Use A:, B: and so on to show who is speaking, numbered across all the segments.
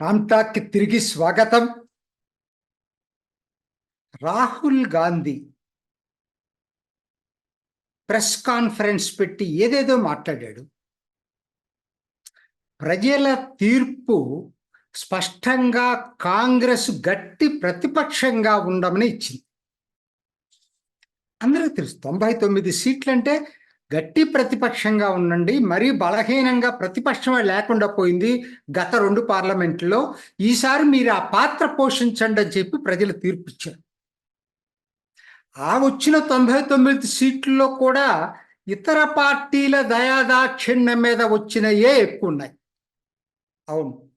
A: రామ్టాక్కి తిరిగి స్వాగతం. Rahul Gandhi press conference పెట్టి ఏదేదో మాట్లాడాడు. ప్రజల తీర్పు స్పష్టంగా కాంగ్రెస్ గట్టి ప్రతిపక్షంగా ఉండమని ఇచ్చింది. అందరికీ తెలుసు తొంభై తొమ్మిది సీట్లు అంటే గట్టి ప్రతిపక్షంగా ఉండండి మరీ బలహీనంగా ప్రతిపక్షమే లేకుండా పోయింది గత రెండు పార్లమెంట్లో ఈసారి మీరు ఆ పాత్ర పోషించండి అని చెప్పి ప్రజలు తీర్పిచ్చారు. ఆ వచ్చిన తొంభై తొమ్మిది సీట్లలో కూడా ఇతర పార్టీల దయాదాక్షిణ్యం మీద వచ్చినయే ఎక్కువ ఉన్నాయి. అవును.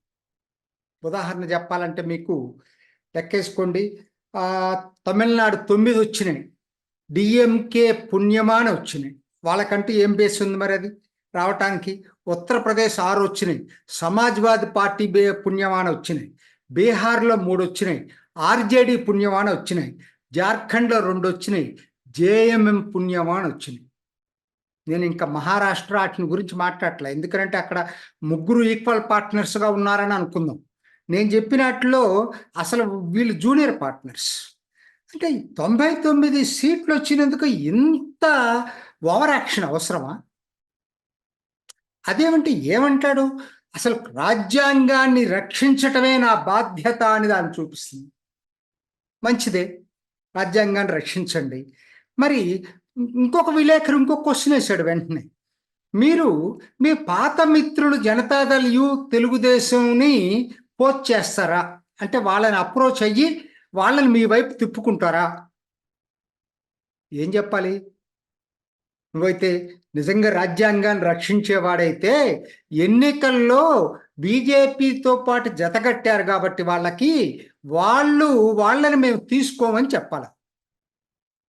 A: ఉదాహరణ చెప్పాలంటే మీకు లెక్కేసుకోండి. తమిళనాడు తొమ్మిది వచ్చినాయి. డిఎంకే పుణ్యమాన వచ్చినాయి. వాళ్ళకంటే ఏం బేస్ ఉంది మరి అది? రావటానికి ఉత్తరప్రదేశ్ ఆరు వచ్చినాయి. సమాజ్వాదీ పార్టీ బే పుణ్యమాన వచ్చినాయి. బీహార్లో మూడు వచ్చినాయి. ఆర్జేడీ పుణ్యమాన వచ్చినాయి. జార్ఖండ్లో రెండు వచ్చినాయి. జేఎంఎం పుణ్యమాన వచ్చినాయి. నేను ఇంకా మహారాష్ట్ర వాటిని గురించి మాట్లాడలే ఎందుకంటే అక్కడ ముగ్గురు ఈక్వల్ పార్ట్నర్స్గా ఉన్నారని అనుకుందాం. నేను చెప్పినట్లో అసలు వీళ్ళు జూనియర్ పార్ట్నర్స్. అంటే తొంభై తొమ్మిది సీట్లు వచ్చినందుకు ఇంత ఓవర్ యాక్షన్ అవసరమా? అదేమంటే ఏమంటాడు? అసలు రాజ్యాంగాన్ని రక్షించటమే నా బాధ్యత అని దాన్ని చూపిస్తుంది. మంచిదే. రాజ్యాంగాన్ని రక్షించండి. మరి ఇంకొక విలేకరు ఇంకొక క్వశ్చన్ వేశాడు వెంటనే. మీరు మీ పాత మిత్రులు జనతాదళ్ యు తెలుగుదేశంని పోస్ట్ చేస్తారా? అంటే వాళ్ళని అప్రోచ్ అయ్యి వాళ్ళని మీ వైపు తిప్పుకుంటారా? ఏం చెప్పాలి? నువ్వైతే నిజంగా రాజ్యాంగాన్ని రక్షించేవాడైతే ఎన్నికల్లో బీజేపీతో పాటు జతగట్టారు కాబట్టి వాళ్ళకి వాళ్ళు వాళ్ళని మేము తీసుకోమని చెప్పాలి.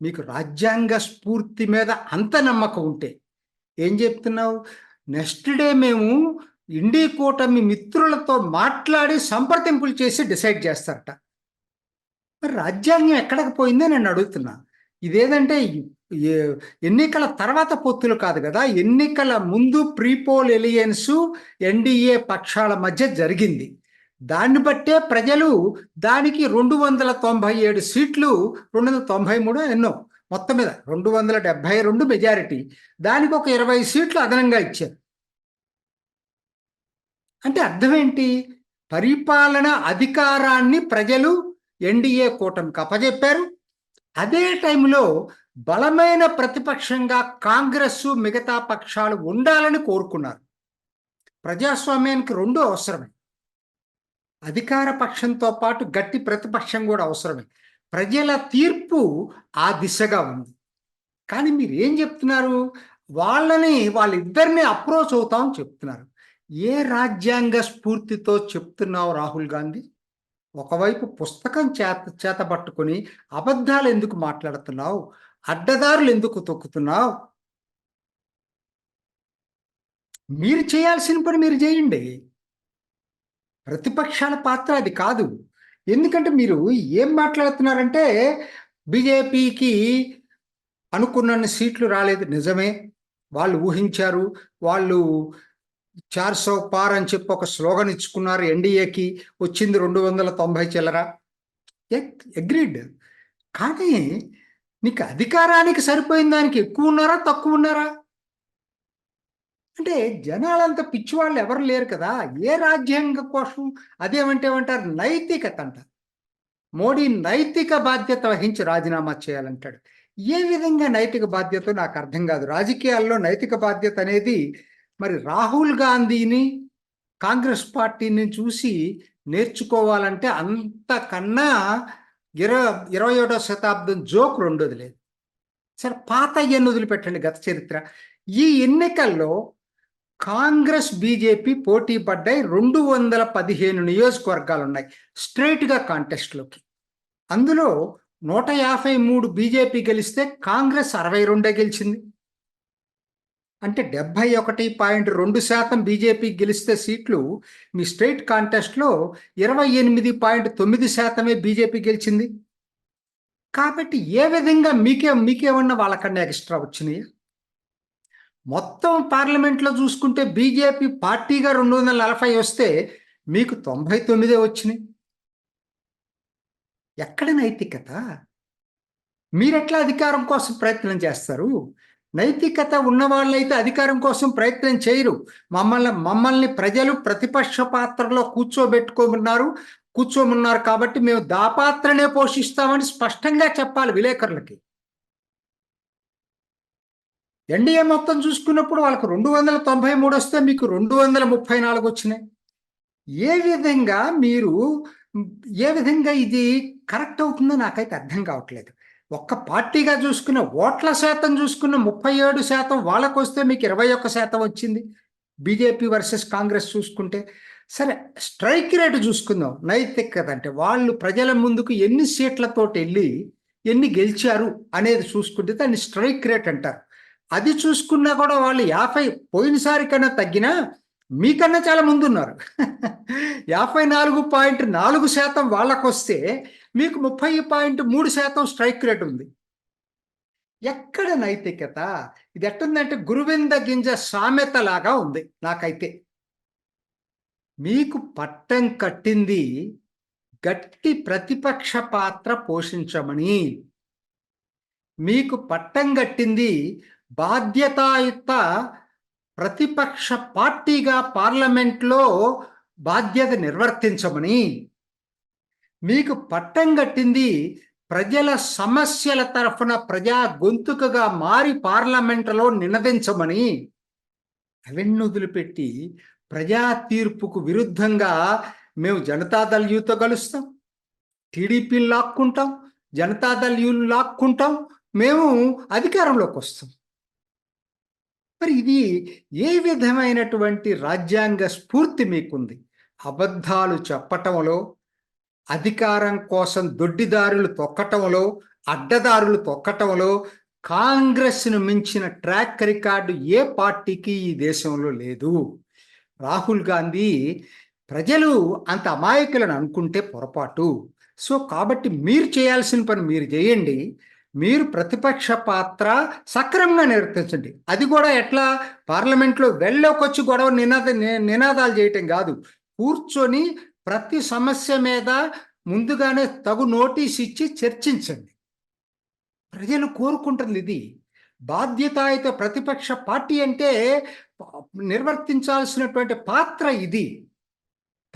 A: మీకు రాజ్యాంగ స్ఫూర్తి మీద అంత నమ్మకం ఉంటే ఏం చెప్తున్నావు? నెక్స్ట్ డే మేము ఇండి కూటమి మిత్రులతో మాట్లాడి సంప్రదింపులు చేసి డిసైడ్ చేస్తారట. రాజ్యాంగం ఎక్కడికి పోయిందో నేను అడుగుతున్నా. ఇదేదంటే ఎన్నికల తర్వాత పొత్తులు కాదు కదా ఎన్నికల ముందు ప్రీపోల్ ఎలియన్స్ ఎన్డీఏ పక్షాల మధ్య జరిగింది. దాన్ని బట్టే ప్రజలు దానికి రెండు వందల తొంభై ఏడు సీట్లు రెండు వందల తొంభై మూడు ఎన్నో మొత్తం మీద రెండు వందల డెబ్బై రెండు మెజారిటీ. దానికి ఒక ఇరవై సీట్లు అదనంగా ఇచ్చారు. అంటే అర్థం ఏంటి పరిపాలన అధికారాన్ని ప్రజలు ఎన్డీఏ కూటమికి అప్పజెప్పారు అదే టైంలో బలమైన ప్రతిపక్షంగా కాంగ్రెస్ మిగతా పక్షాలు ఉండాలని కోరుకున్నారు. ప్రజాస్వామ్యానికి రెండు అవసరమే. అధికార పక్షంతో పాటు గట్టి ప్రతిపక్షం కూడా అవసరమే. ప్రజల తీర్పు ఆ దిశగా ఉంది. కానీ మీరు ఏం చెప్తున్నారు? వాళ్ళని వాళ్ళిద్దరిని అప్రోచ్ అవుతామని చెప్తున్నారు. ఏ రాజ్యాంగ స్ఫూర్తితో చెప్తున్నావు రాహుల్ గాంధీ? ఒకవైపు పుస్తకం చేత చేత పట్టుకొని అబద్ధాలు ఎందుకు మాట్లాడుతున్నావు? అడ్డదారులు ఎందుకు తొక్కుతున్నావు? మీరు చేయాల్సిన పని మీరు చేయండి. ప్రతిపక్షాల పాత్ర అది కాదు. ఎందుకంటే మీరు ఏం మాట్లాడుతున్నారంటే బీజేపీకి అనుకున్న సీట్లు రాలేదు. నిజమే. వాళ్ళు ఊహించారు. వాళ్ళు చార్ సౌ పార్ అని చెప్పి ఒక స్లోగన్ ఇచ్చుకున్నారు ఎన్డీఏకి వచ్చింది రెండు వందల తొంభై చిల్లర. అగ్రీడ్ కానీ నీకు అధికారానికి సరిపోయిన దానికి ఎక్కువ ఉన్నారా తక్కువ ఉన్నారా? అంటే జనాలంతా పిచ్చివాళ్ళు ఎవరు లేరు కదా. ఏ రాజ్యాంగ కోసం అదేమంటే ఏమంటారు? నైతికత అంట మోడీ నైతిక బాధ్యత వహించి రాజీనామా చేయాలంటాడు. ఏ విధంగా నైతిక బాధ్యత? నాకు అర్థం కాదు. రాజకీయాల్లో నైతిక బాధ్యత అనేది మరి రాహుల్ గాంధీని కాంగ్రెస్ పార్టీని చూసి నేర్చుకోవాలంటే అంతకన్నా ఇరవై ఇరవై ఒకటో శతాబ్దం జోక్ రెండోది లేదు. సరే పాత ఎన్ని వదిలిపెట్టండి గత చరిత్ర. ఈ ఎన్నికల్లో కాంగ్రెస్ బీజేపీ పోటీ పడ్డాయి. రెండు వందల పదిహేను నియోజకవర్గాలు ఉన్నాయి స్ట్రైట్గా కాంటెస్ట్లోకి. అందులో నూట యాభై మూడు బీజేపీ గెలిస్తే కాంగ్రెస్ అరవై రెండే గెలిచింది. అంటే డెబ్బై ఒకటి పాయింట్ రెండు శాతం బీజేపీ గెలిస్తే సీట్లు మీ స్టేట్ కాంటెస్ట్లో ఇరవై ఎనిమిది పాయింట్ తొమ్మిది శాతమే బీజేపీ గెలిచింది. కాబట్టి ఏ విధంగా మీకే మీకేమన్నా వాళ్ళకన్నా ఎక్స్ట్రా వచ్చినాయి? మొత్తం పార్లమెంట్లో చూసుకుంటే బీజేపీ పార్టీగా రెండు వందల నలభై వస్తే మీకు తొంభై తొమ్మిదే వచ్చినాయి. ఎక్కడ నైతికత? మీరెట్లా అధికారం కోసం ప్రయత్నం చేస్తారు? నైతికత ఉన్న వాళ్ళైతే అధికారం కోసం ప్రయత్నం చేయరు. మమ్మల్ని మమ్మల్ని ప్రజలు ప్రతిపక్ష పాత్రలో కూర్చోబెట్టుకోమన్నారు కూర్చోమన్నారు కాబట్టి మేము దాపాత్రనే పోషిస్తామని స్పష్టంగా చెప్పాలి విలేకరులకి. ఎన్డీఏ మొత్తం చూసుకున్నప్పుడు వాళ్ళకు రెండు వందల తొంభై మూడు వస్తే మీకు రెండు వందల ముప్పై నాలుగు వచ్చినాయి. ఏ విధంగా మీరు ఏ విధంగా ఇది కరెక్ట్ అవుతుందో నాకైతే అర్థం కావట్లేదు. ఒక్క పార్టీగా చూసుకున్న ఓట్ల శాతం చూసుకున్న ముప్పై ఏడు శాతం వాళ్ళకు వస్తే మీకు ఇరవై ఒక్క శాతం వచ్చింది. బీజేపీ వర్సెస్ కాంగ్రెస్ చూసుకుంటే. సరే స్ట్రైక్ రేటు చూసుకుందాం. నైతికత అంటే వాళ్ళు ప్రజల ముందుకు ఎన్ని సీట్లతోటి వెళ్ళి ఎన్ని గెలిచారు అనేది చూసుకుంటే దాన్ని స్ట్రైక్ రేట్ అంటారు. అది చూసుకున్నా కూడా వాళ్ళు యాభై పోయినసారి కన్నా తగ్గినా మీకన్నా చాలా ముందు ఉన్నారు యాభై నాలుగు పాయింట్ నాలుగు శాతం వాళ్ళకు వస్తే మీకు ముప్పై పాయింట్ మూడు శాతం స్ట్రైక్ రేట్ ఉంది. ఎక్కడ నైతికత? ఇది ఎట్టుందంటే గురువింద గింజ సామెత లాగా ఉంది నాకైతే. మీకు పట్టం కట్టింది గట్టి ప్రతిపక్ష పాత్ర పోషించమని. మీకు పట్టం కట్టింది బాధ్యతాయుత ప్రతిపక్ష పార్టీగా పార్లమెంట్లో బాధ్యత నిర్వర్తించమని. మీకు పట్టం కట్టింది ప్రజల సమస్యల తరఫున ప్రజా గొంతుకగా మారి పార్లమెంటులో నినదించమని అవన్నీ వదిలిపెట్టి ప్రజా తీర్పుకు విరుద్ధంగా మేము జనతాదళ యూతో కలుస్తాం. టీడీపీని లాక్కుంటాం జనతాదళ యూని లాక్కుంటాం మేము అధికారంలోకి వస్తాం. మరి ఇది ఏ విధమైనటువంటి రాజ్యాంగ స్ఫూర్తి మీకుంది? అబద్ధాలు చెప్పటంలో అధికారం కోసం దొడ్డిదారులు తొక్కటంలో అడ్డదారులు తొక్కటంలో కాంగ్రెస్ను మించిన ట్రాక్ రికార్డు ఏ పార్టీకి ఈ దేశంలో లేదు. రాహుల్ గాంధీ ప్రజలు అంత అమాయకులను అనుకుంటే పొరపాటు. సో కాబట్టి మీరు చేయాల్సిన పని మీరు చేయండి. మీరు ప్రతిపక్ష పాత్ర సక్రమంగా నిర్వర్తించండి. అది కూడా ఎట్లా? పార్లమెంట్లో వెళ్ళకొచ్చి గొడవ నినాద నినాదాలు చేయటం కాదు. కూర్చొని ప్రతి సమస్య మీద ముందుగానే తగు నోటీస్ ఇచ్చి చర్చించండి. ప్రజలు కోరుకుంటుంది ఇది. బాధ్యతాయుత ప్రతిపక్ష పార్టీ అంటే నిర్వర్తించాల్సినటువంటి పాత్ర ఇది.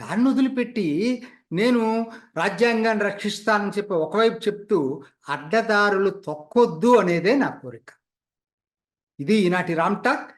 A: దాన్ని వదిలిపెట్టి నేను రాజ్యాంగాన్ని రక్షిస్తానని చెప్పి ఒకవైపు చెప్తూ అడ్డదారులు తొక్కొద్దు అనేదే నా కోరిక. ఇది ఈనాటి రామ్ టాక్.